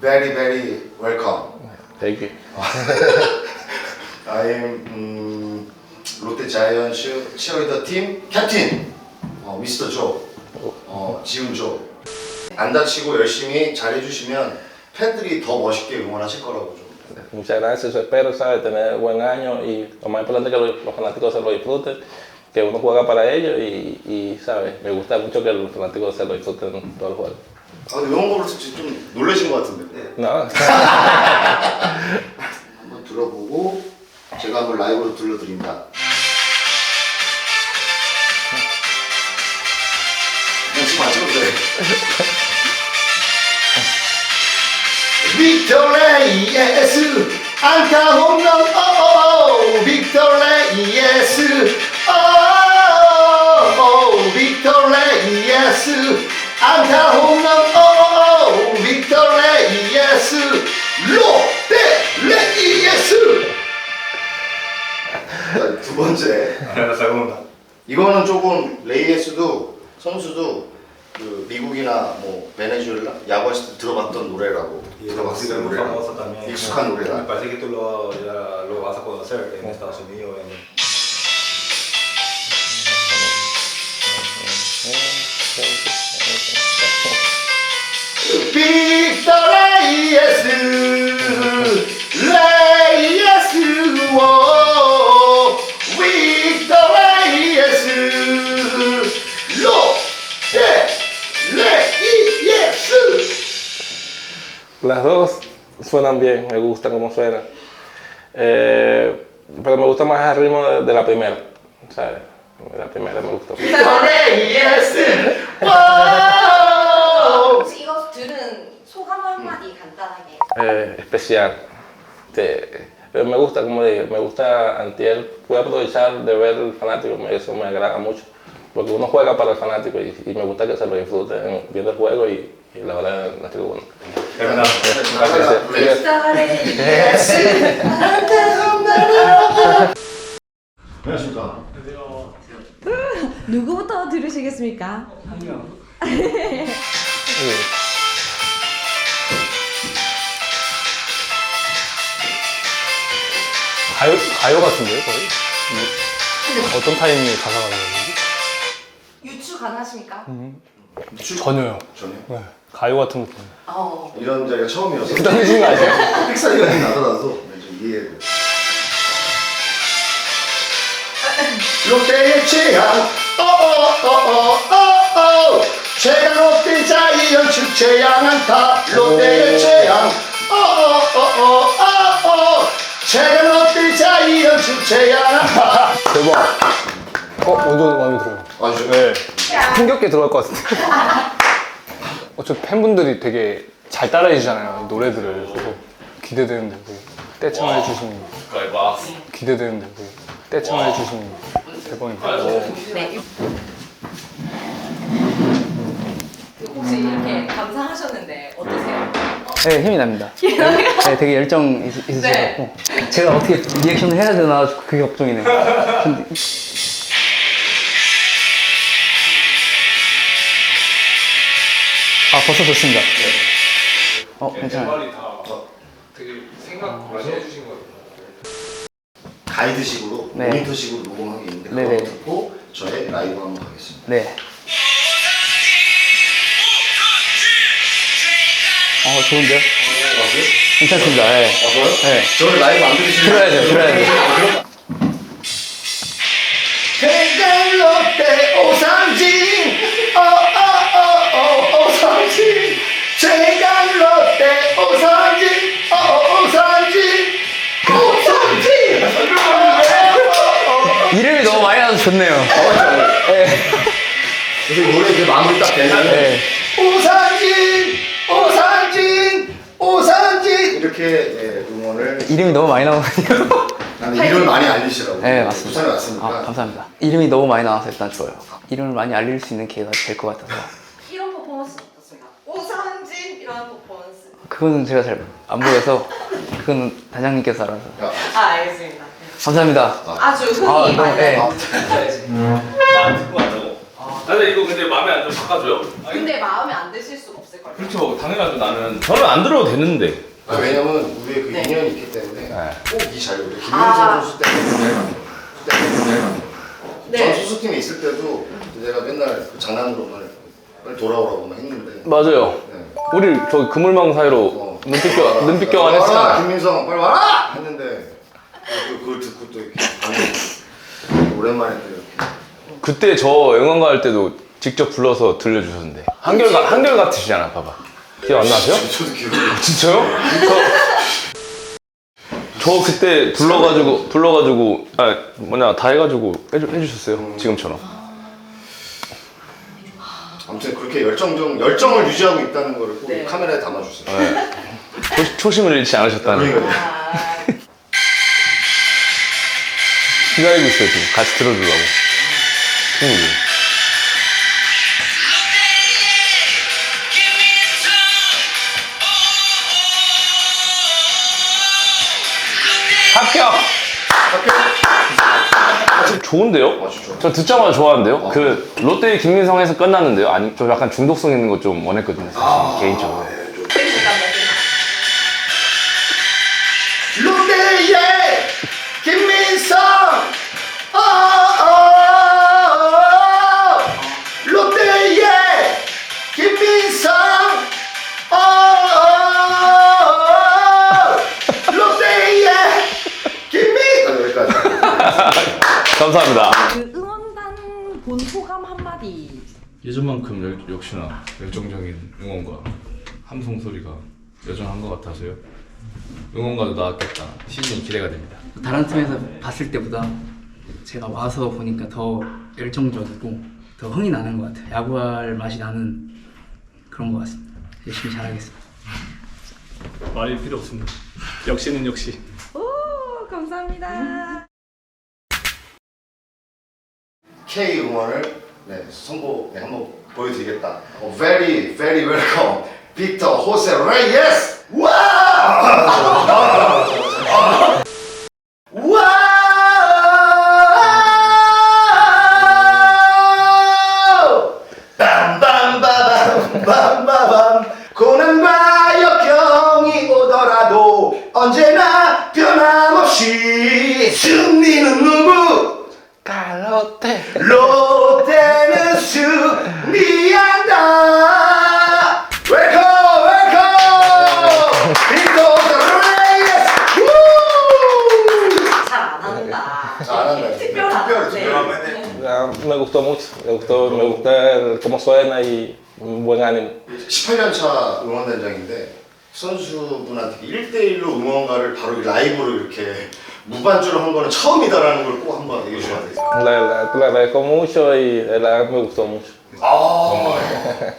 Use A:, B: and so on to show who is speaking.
A: very very welcome.
B: Thank you.
A: I am 음, 롯데 자이언츠 치어리더 팀 캡틴 어, 미스터 조, 어, 지훈 조. 안 다치고 열심히 잘해주시면 팬들이 더 멋있게 응원하실 거라고 좀.
B: Muchas gracias, yo espero, ¿sabes? Tener buen año y lo más importante es que los, los fanáticos se lo disfruten, que uno juega para ellos y, y, ¿sabes? Me gusta mucho que los fanáticos se lo disfruten todo el juego.
A: 아, 근데 이런 거를 솔직히 좀 놀라신 것 같은데.
B: No,
A: 한번 들어보고 제가 한번 라이브로 들려드립니다. 그냥 지금 안 찍어도 돼. 빅터 레이에스 안타 홈런 오오오 빅터 레이에스 오오오 빅터 레이에스 안타 홈런 오오오 빅터 레이에스 롯데 레이에스 자, 두 번째
C: segunda.
A: 이거는 조금 레이에스도 선수도 그 미국이나 뭐 베네수엘라 때 들어봤던 노래라고
C: es
A: 들어봤을
C: también.
A: 익숙한 노래라
C: parece que tú lo, ya lo vas a conocer en Estados Unidos. En,
B: las dos suenan bien, me gusta cómo suenan. Eh, pero me gusta más el ritmo de, de la primera, ¿sabes? La primera me gustó.
A: 빅터 레이에스 워
D: 혹시 이거 들은 소감 한마디 간단하게.
B: eh, especial. Este, pero me gusta, como dije, me gusta Antiel. Pude aprovechar de ver el fanático, me- eso me agrada mucho. Porque uno juega para el fanático y, y me gusta que se lo disfruten viendo el juego y, y la hora de la tribuna.
C: Terminamos.
B: Gracias.
A: 안녕하십니까
D: 누구부터 들으시겠습니까?
E: 가요, 가요 같은데요, 거의? 음. 어떤 타이밍에 가사가 나오는지?
D: 유추 가능하십니까?
E: 전혀요.
A: 전혀
E: 네. 가요 같은 느낌.
D: 어.
A: 이런 자리가 처음이어서
E: 부담되신 거 아니에요?
A: 픽사리가 좀 나더라도 네, 좀 이해해 롯데의 최양 어어어어어어 최강 롯데 자이언츠 최양 안타 롯데의 최양 어어어어어어 안타
E: 대박. 어, 완전 마음에 들어요.
A: 아주
E: 네. 흥겹게 들어갈 것 같은데. 어, 저 팬분들이 되게 잘 따라해 주잖아요, 노래들을. 그래서 기대되는데, 그게 떼창을 해주시는 거. 기대되는데, 그게 떼창을 해주시는 거. 대박입니다. 오.
D: 네. 혹시 이렇게 감상하셨는데 어떠세요?
F: 네, 힘이 납니다. 네, 되게 열정 있, 있으셔갖고 제가 어떻게 리액션을 해야 되나 그게 걱정이네요. 근데 아, 벌써 좋습니다. 어, 괜찮아요.
A: 가이드식으로
F: 네.
A: 모니터식으로 녹음한 게 있는데
F: 네네.
A: 그거 듣고 저의 라이브 한번 가겠습니다
F: 네. 어, 좋은데요? 괜찮습니다. 네.
A: 아, 저요?
F: 네.
A: 저를 라이브 안 들으시면
F: 들어야 돼요, 들어야 돼요.
A: 해강 롯데 오삼진 어어어어 오삼진 최강 롯데 오삼진 어 오삼진 오삼진
F: 이름이 너무 많이 나서 좋네요. 네.
A: 그래서 이 노래 그 마무리 딱 되면
F: 네.
A: 이렇게 예, 응원을
F: 이름이 너무 많이 나오거든요.
A: 나는 이름을 많이 알리시라고
F: 네, 맞습니다.
A: 부산에 왔으니까
F: 아, 감사합니다. 이름이 너무 많이 나와서 일단 좋아요. 이름을 많이 알릴 수 있는 기회가 될 것 같아서.
D: 이런 퍼포먼스 어떻습니까? 오선진 이런 퍼포먼스.
F: 그거는 제가 잘 안 보여서, 그거는 단장님께서 알아서.
A: 야,
D: 아 알겠습니다.
F: 감사합니다.
D: 아주 흥이
F: 아, 너무,
D: 많은.
F: 네.
G: 아, 듣고? 아, 근데 이거 근데 마음에 안 들면 바꿔줘요?
D: 근데 마음에 안 드실 수가 없을 걸요.
G: 그렇죠 당연하죠 나는 저는 안 들어도 되는데
A: 아, 왜냐면 우리의 그
D: 네.
A: 인연이 있기 때문에
G: 네.
A: 꼭이 자리를 김민석
D: 아.
A: 선수 때문에 때문에
D: 네.
A: 전 소속팀에 있을 때도 내가 맨날 그 장난으로만 빨리 돌아오라고만 했는데
G: 맞아요
A: 네.
G: 우리 저 그물망 사이로
A: 어.
G: 눈빛 교
A: 와라,
G: 눈빛
A: 와라,
G: 교환했잖아
A: 김민성 빨리 와라 했는데 또 그걸 듣고 또 이렇게 반응 오랜만에 또 이렇게
G: 그때 저 응원 가할 때도 직접 불러서 들려주셨는데 한결 가- 한결 같으시잖아 봐봐 기억 안 나세요?
A: 저도 기억이
G: 진짜요? 저, 저 그때 불러가지고 불러가지고 아 뭐냐 다 해가지고 해주, 해주셨어요 지금처럼
A: 아무튼 그렇게 열정적 열정을 유지하고 있다는 걸꼭
D: 네.
A: 카메라에 담아주세요.
G: 네. 초, 초심을 잃지 않으셨다는
A: 그러니까
D: 아,
G: 기다리고 있어요 지금 같이 들어주려고 친구들 좋은데요?
A: 아.
G: 저 듣자마자 좋아하는데요? 그 롯데 김민성에서 끝났는데요? 아니 저 약간 중독성 있는 거 좀 원했거든요 사실 개인적으로
D: 잠깐만요.
A: 롯데의 김민성 어, 어, 롯데의 김민성
G: 감사합니다
H: 그 응원단 본 소감 한마디
G: 예전만큼 열, 역시나 열정적인 응원과 함성 소리가 여전한 것 같아서요. 응원가도 나왔겠다. 시즌이 기대가 됩니다.
F: 다른 팀에서 봤을 때보다 제가 와서 보니까 더 열정적이고 더 흥이 나는 것 같아요. 야구할 맛이 나는 그런 것 같습니다. 열심히 잘하겠습니다.
E: 말이 필요 없습니다. 역시는 역시.
H: 오 감사합니다
A: K 응원을 네, 선보 네, 한번 보여드리겠다. 어, very very welcome, 빅터 호세 레이스. 와!
B: gustó mucho, me gustó, me gusta el- cómo suena y un buen ánimo.
A: 18년 차 응원단장인데 선수분한테 1대1로 응원가를 바로 라이브로 이렇게 무반주로 한 거는 처음이다라는 걸 꼭 한번 얘기해 주셔야 돼요
B: La verdad, te lo agradezco mucho y de verdad me gustó mucho.
A: 아